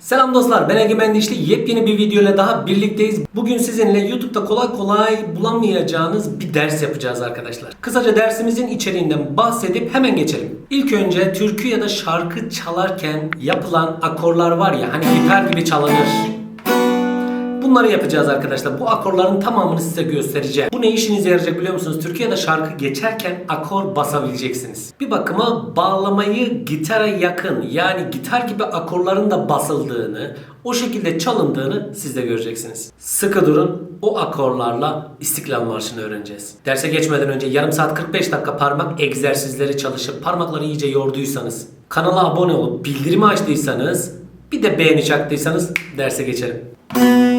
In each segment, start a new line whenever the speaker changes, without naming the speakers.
Selam dostlar ben Egemen Dişli yepyeni bir video ile daha birlikteyiz. Bugün sizinle YouTube'da kolay kolay bulamayacağınız bir ders yapacağız arkadaşlar. Kısaca dersimizin içeriğinden bahsedip hemen geçelim. İlk önce türkü ya da şarkı çalarken yapılan akorlar var ya hani gitar gibi çalınır. Bunları yapacağız arkadaşlar. Bu akorların tamamını size göstereceğim. Bu ne işinize yarayacak biliyor musunuz? Türkiye'de şarkı geçerken akor basabileceksiniz. Bir bakıma bağlamayı gitara yakın yani gitar gibi akorların da basıldığını, o şekilde çalındığını siz de göreceksiniz. Sıkı durun. O akorlarla İstiklal Marşı'nı öğreneceğiz. Derse geçmeden önce yarım saat 45 dakika parmak egzersizleri çalışıp parmakları iyice yorduysanız, kanala abone olup bildirimi açtıysanız, bir de beğeni çaktıysanız derse geçelim.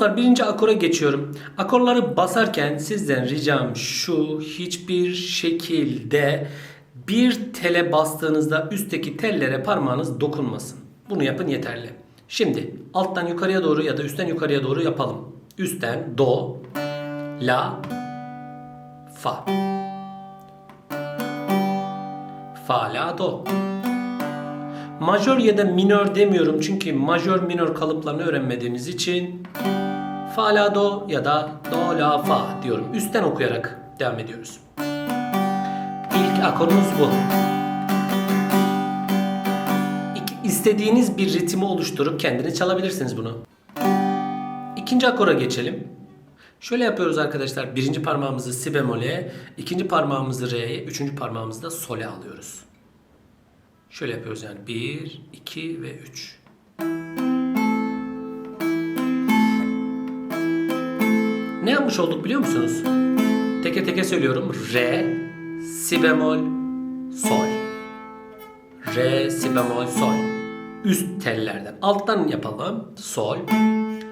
Dostlar birinci akora geçiyorum. Akorları basarken sizden ricam şu hiçbir şekilde bir tele bastığınızda üstteki tellere parmağınız dokunmasın. Bunu yapın yeterli. Şimdi alttan yukarıya doğru ya da üstten yukarıya doğru yapalım. Üstten do, la, fa. Fa, la, do. Majör ya da minör demiyorum çünkü majör minör kalıplarını öğrenmediğimiz için fa la do ya da do la fa diyorum. Üstten okuyarak devam ediyoruz. İlk akorumuz bu. İstediğiniz bir ritmi oluşturup kendini çalabilirsiniz bunu. İkinci akora geçelim. Şöyle yapıyoruz arkadaşlar. Birinci parmağımızı si bemole, ikinci parmağımızı re'ye, üçüncü parmağımızı da sole alıyoruz. Şöyle yapıyoruz yani 1, 2 ve 3. Ne yapmış olduk biliyor musunuz? Teke teke söylüyorum. Re, si bemol, sol. Re, si bemol, sol. Üst tellerden. Alttan yapalım. Sol,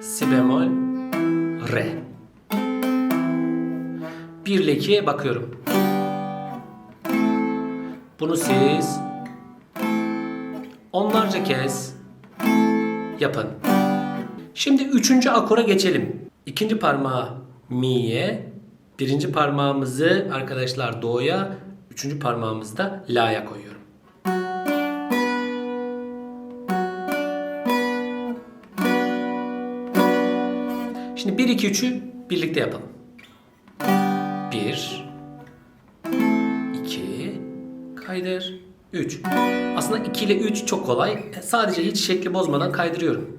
si bemol, re. 1 ile 2'ye bakıyorum. Bunu siz onlarca kez yapın. Şimdi üçüncü akora geçelim. İkinci parmağı mi'ye, birinci parmağımızı arkadaşlar do'ya, üçüncü parmağımızı da la'ya koyuyorum. Şimdi 1 2 3'ü birlikte yapalım. 1 2 kaydır 3. Aslında 2 ile 3 çok kolay. Sadece hiç şekli bozmadan kaydırıyorum.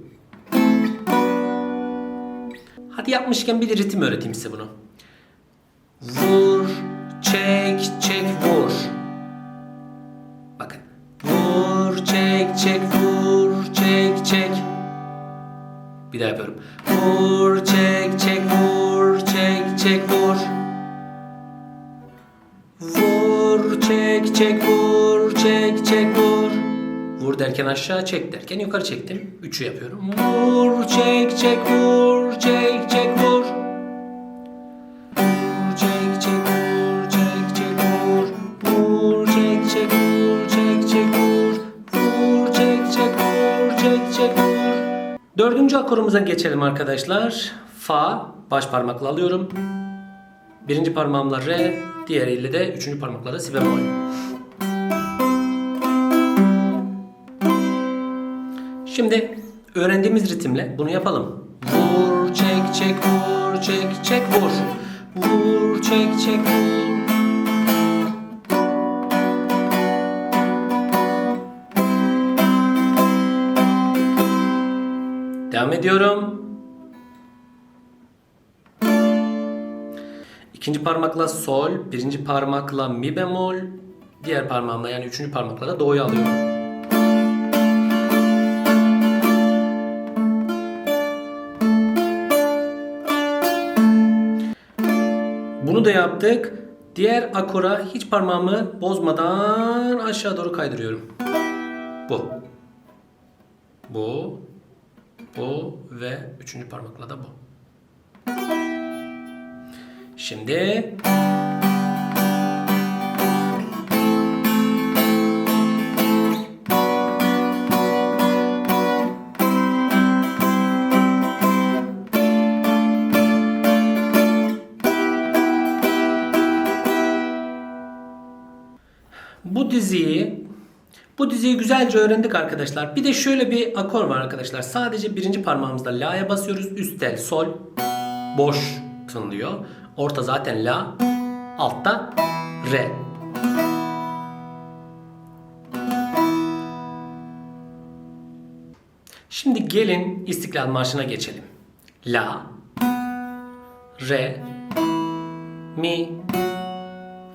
Hadi yapmışken bir de ritim öğreteyim size bunu. Vur, çek, çek, vur. Bakın. Vur, çek, çek, vur, çek, çek. Bir daha yapıyorum. Vur, çek, çek, vur, çek, çek, vur. Vur, çek, çek, vur, çek, çek, vur. Vur derken aşağı, çek derken yukarı çektim. Üçü yapıyorum. Vur, çek, çek, vur, çek, çek, vur. Vur, çek, çek, vur, çek, çek, vur. Vur, çek, çek, vur, çek, çek, vur. Vur, çek, çek, vur, çek, çek, vur. Dördüncü akorumuza geçelim arkadaşlar. Fa, baş parmakla alıyorum. Birinci parmağımla re, diğeriyle de üçüncü parmakla da si bemol. Şimdi öğrendiğimiz ritimle bunu yapalım. Vur, çek, çek, vur, çek, çek, vur. Vur, çek, çek, vur. Devam ediyorum. İkinci parmakla sol, birinci parmakla mi bemol, Diğer parmağımla yani üçüncü parmakla da do'yu alıyorum. Bunu da yaptık. Diğer akora hiç parmağımı bozmadan aşağı doğru kaydırıyorum. Bu. Bu. Bu ve üçüncü parmakla da bu. Şimdi bu diziyi bu diziyi güzelce öğrendik arkadaşlar. Bir de şöyle bir akor var arkadaşlar. Sadece birinci parmağımızda la'ya basıyoruz. Üst tel sol boş tınlıyor. Orta zaten la. Altta re. Şimdi gelin İstiklal Marşı'na geçelim. La, re, mi,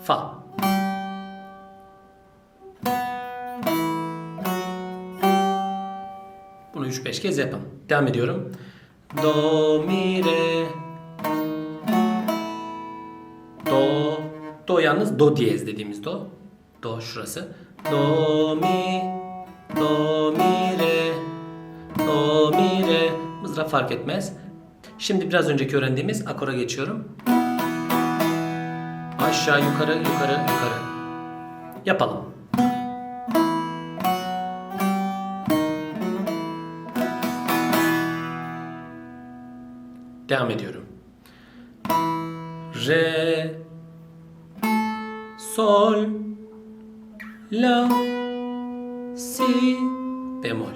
fa. Bunu 3-5 kez yapın. Devam ediyorum. Do, mi, re. Do. Do yalnız do diyez dediğimiz do. Do şurası. Do, mi. Do, mi, re. Do, mi, re. Mızrap fark etmez. Şimdi biraz önceki öğrendiğimiz akora geçiyorum. Aşağı yukarı yukarı yukarı. Yapalım. Devam ediyorum. Re Sol La Si bemol.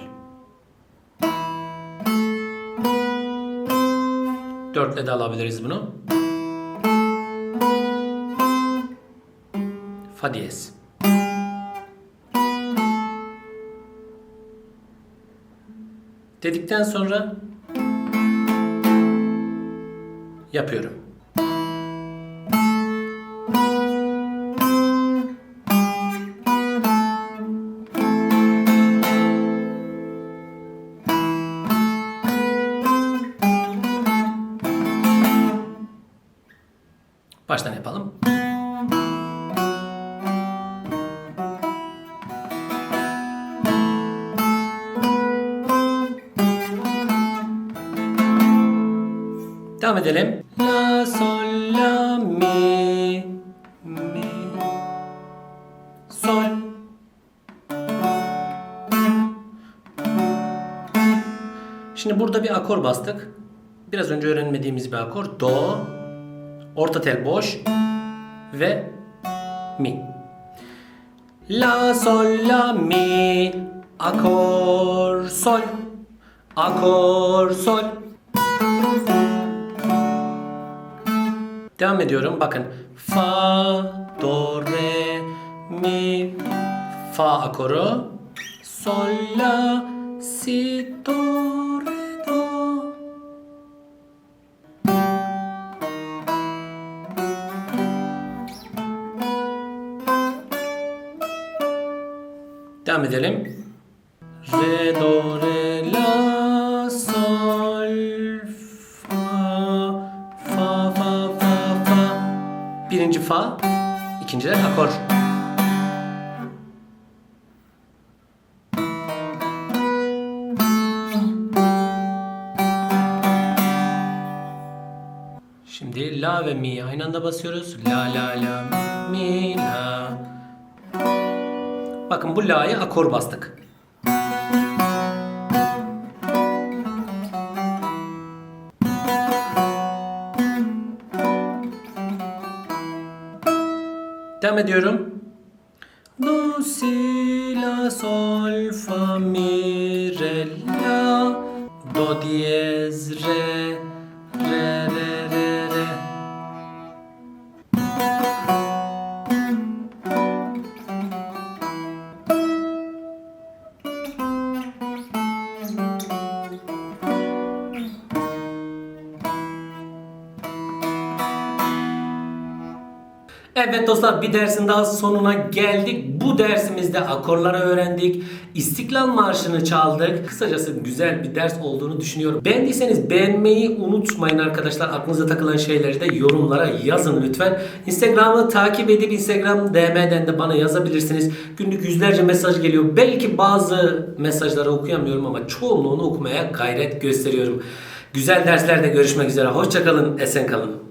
Dörtle de alabiliriz bunu. Fa diyez. Dedikten sonra yapıyorum. Baştan yapalım. Devam edelim. Şimdi burada bir akor bastık. Biraz önce öğrenmediğimiz bir akor. Do, orta tel boş ve mi. La, sol, la, mi, akor, sol, akor, sol. Devam ediyorum. Bakın. Fa, do, re, mi, fa akoru. Sol, la, si, do, re, Devam edelim. Re, do, re, la, sol, fa, fa, fa, fa, fa. Birinci fa, ikinciler akor. Şimdi la ve mi aynı anda basıyoruz. La la la mi la. Bakın bu la'ya akor bastık. Devam ediyorum. Do, si, la, sol, fa, mi, re, la. Do diyez, re, re, re, Evet dostlar bir dersin daha sonuna geldik. Bu dersimizde akorları öğrendik. İstiklal Marşı'nı çaldık. Kısacası güzel bir ders olduğunu düşünüyorum. Beğendiyseniz beğenmeyi unutmayın arkadaşlar. Aklınıza takılan şeyleri de yorumlara yazın lütfen. Instagram'ı takip edip Instagram DM'den de bana yazabilirsiniz. Günlük yüzlerce mesaj geliyor. Belki bazı mesajları okuyamıyorum ama çoğunluğunu okumaya gayret gösteriyorum. Güzel derslerde görüşmek üzere. Hoşçakalın, esen kalın.